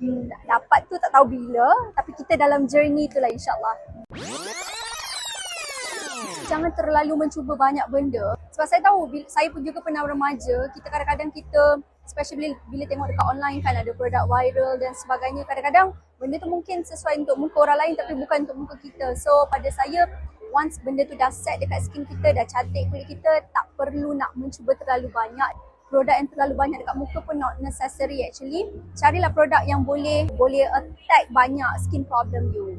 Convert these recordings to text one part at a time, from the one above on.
Hmm, dapat tu tak tahu bila tapi kita dalam journey tu lah insyaAllah. Jangan terlalu mencuba banyak benda. Sebab saya tahu saya pun juga pernah remaja. Kita kadang-kadang kita especially bila tengok dekat online kan ada produk viral dan sebagainya kadang-kadang benda tu mungkin sesuai untuk muka orang lain tapi bukan untuk muka kita. So pada saya once benda tu dah set dekat skin kita dah cantik kulit kita tak perlu nak mencuba terlalu banyak produk yang terlalu banyak dekat muka pun not necessary actually. Carilah produk yang boleh boleh attack banyak skin problem you.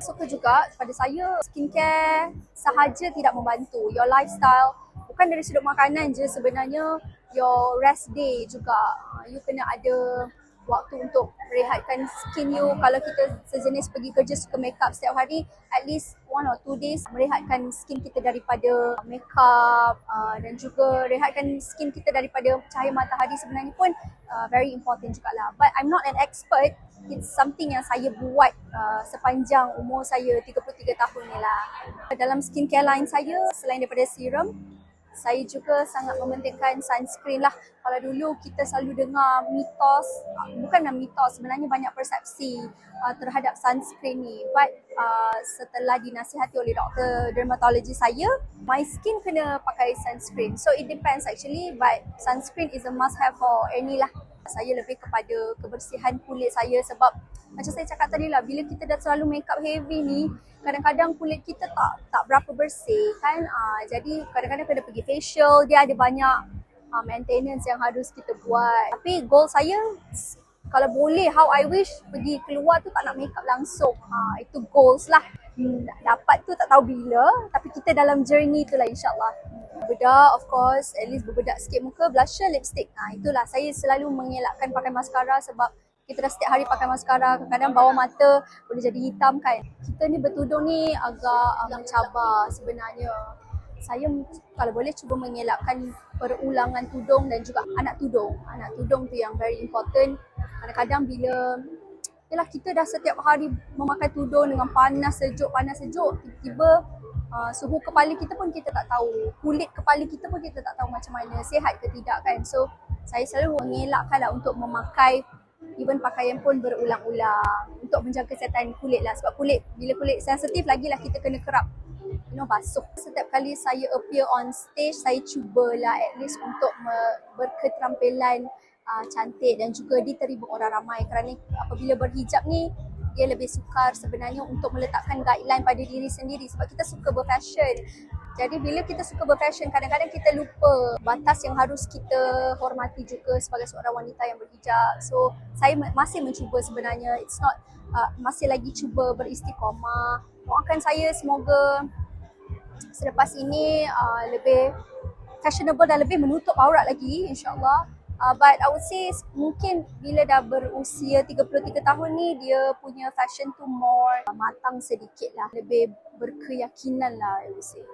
Suka juga pada saya skincare sahaja tidak membantu. Your lifestyle bukan dari sudut makanan je sebenarnya your rest day juga. You kena ada waktu untuk rehatkan skin you. Kalau kita sejenis pergi kerja suka make up setiap hari at least one or two days merehatkan skin kita daripada make up uh, dan juga rehatkan skin kita daripada cahaya matahari sebenarnya pun uh, very important juga lah but I'm not an expert. It's something yang saya buat uh, sepanjang umur saya 33 tahun ni lah. Dalam skincare line saya selain daripada serum saya juga sangat mementingkan sunscreen lah. Kalau dulu kita selalu dengar mitos, bukan mitos, sebenarnya banyak persepsi uh, terhadap sunscreen ni. But uh, setelah dinasihati oleh doktor dermatologi saya, my skin kena pakai sunscreen. So it depends actually but sunscreen is a must have for any lah. Saya lebih kepada kebersihan kulit saya sebab macam saya cakap tadi lah bila kita dah selalu make up heavy ni kadang-kadang kulit kita tak tak berapa bersih kan uh, jadi kadang-kadang kena pergi facial dia ada banyak uh, maintenance yang harus kita buat tapi goal saya kalau boleh how I wish pergi keluar tu tak nak make up langsung uh, itu goals lah hmm, dapat tu tak tahu bila tapi kita dalam journey tu lah insyaAllah bedak of course at least berbedak sikit muka blusher lipstick ah itulah saya selalu mengelakkan pakai mascara sebab kita dah setiap hari pakai maskara, kadang-kadang bawah mata boleh jadi hitam kan. Kita ni bertudung ni agak agak cabar sebenarnya. Saya kalau boleh cuba mengelakkan perulangan tudung dan juga anak tudung. Anak tudung tu yang very important. Kadang-kadang bila Yalah kita dah setiap hari memakai tudung dengan panas sejuk, panas sejuk. Tiba-tiba uh, suhu kepala kita pun kita tak tahu. Kulit kepala kita pun kita tak tahu macam mana. Sihat ke tidak kan. So saya selalu mengelakkan lah untuk memakai even pakaian pun berulang-ulang untuk menjaga kesihatan kulit lah sebab kulit bila kulit sensitif lagi lah kita kena kerap you know basuh setiap kali saya appear on stage saya cubalah at least untuk berketerampilan uh, cantik dan juga diterima orang ramai kerana apabila berhijab ni dia lebih sukar sebenarnya untuk meletakkan guideline pada diri sendiri sebab kita suka berfashion jadi bila kita suka berfashion, kadang-kadang kita lupa batas yang harus kita hormati juga sebagai seorang wanita yang berhijab. So saya masih mencuba sebenarnya. It's not uh, masih lagi cuba beristiqomah. Doakan saya semoga selepas ini uh, lebih fashionable dan lebih menutup aurat lagi insyaAllah. Uh, but I would say mungkin bila dah berusia 33 tahun ni dia punya fashion tu more matang sedikit lah. Lebih berkeyakinan lah I would say.